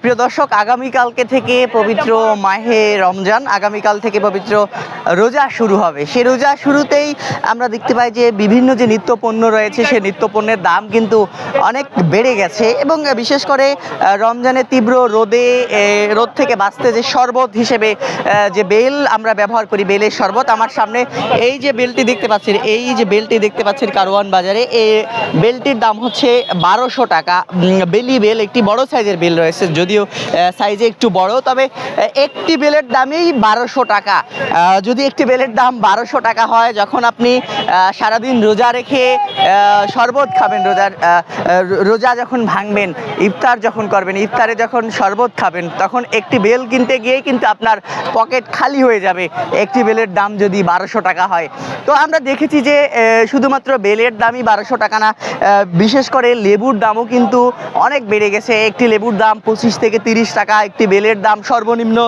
প্রিয় দর্শক, আগামীকালকে থেকে পবিত্র মাহে রমজান, আগামীকাল থেকে পবিত্র রোজা শুরু হবে। সে রোজা শুরুতেই আমরা দেখতে পাই যে বিভিন্ন যে নিত্য পণ্য রয়েছে, সে নিত্য পণ্যের দাম কিন্তু অনেক বেড়ে গেছে এবং বিশেষ করে রমজানের তীব্র রোদে রোদ থেকে বাঁচতে যে শরবত হিসেবে যে বেল আমরা ব্যবহার করি, বেলের শরবত, আমার সামনে এই যে বেলটি দেখতে পাচ্ছেন, এই যে বেলটি দেখতে পাচ্ছেন কারওয়ান বাজারে এই বেলটির দাম হচ্ছে বারোশো টাকা। বেলি বেল, একটি বড় সাইজের বেল রয়েছে। যদিও সাইজে একটু বড়, তবে একটি বেলের দামেই বারোশো টাকা। যদি একটি বেলের দাম বারোশো টাকা হয়, যখন আপনি সারাদিন রোজা রেখে শরবত খাবেন, রোজার রোজা যখন ভাঙবেন, ইফতার যখন করবেন, ইফতারে যখন শরবত খাবেন, তখন একটি বেল কিনতে গিয়ে কিন্তু আপনার পকেট খালি হয়ে যাবে। একটি বেলের দাম যদি বারোশো টাকা হয়। তো আমরা দেখেছি যে শুধুমাত্র বেলের দামই বারোশো টাকা না বিশেষ করে লেবুর দামও কিন্তু অনেক বেড়ে গেছে। একটি লেবুর দাম পঁচিশ থেকে তিরিশ টাকা একটি বেলের দাম সর্বনিম্ন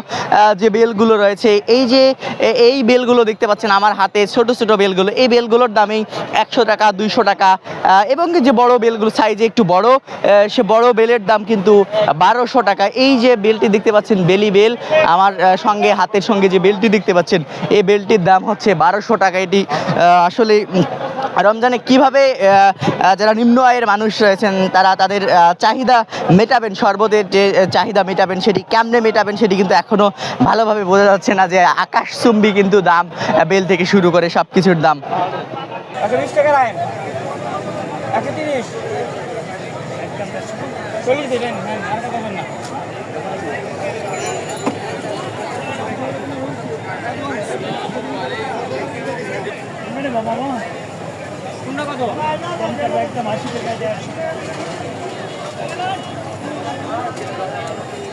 যে বেলগুলো রয়েছে, এই যে এই বেলগুলো দেখতে পাচ্ছেন আমার হাতে, ছোট ছোট বেলগুলো, এই বেলগুলোর দামেই একশো টাকা, দুইশো টাকা এবং যে বড় বেলগুলো সাইজে একটু বড় সে বড় বেলের দাম কিন্তু বারোশো টাকা। এই যে বেলটি দেখতে পাচ্ছেন, বেলি বেল, আমার সঙ্গে, হাতের সঙ্গে যে বেলটি দেখতে পাচ্ছেন, এই বেলটির দাম হচ্ছে বারোশো টাকা। এটি আসলে রমজানে কীভাবে যারা নিম্ন আয়ের মানুষ রয়েছেন, তারা তাদের চাহিদা মেটাবেন? শরবতের যে চাহিদা মেটাবেন, সেটি কেমনে মেটাবেন, সেটি কিন্তু এখনও ভালোভাবে বোঝা যাচ্ছে না যে আকাশচুম্বী কিন্তু দাম বেল থেকে শুরু করে সব কিছুর দাম হ্যাঁ বাবা। মা কোনটা কত? কোনটা একদম আশি টাকা দিয়ে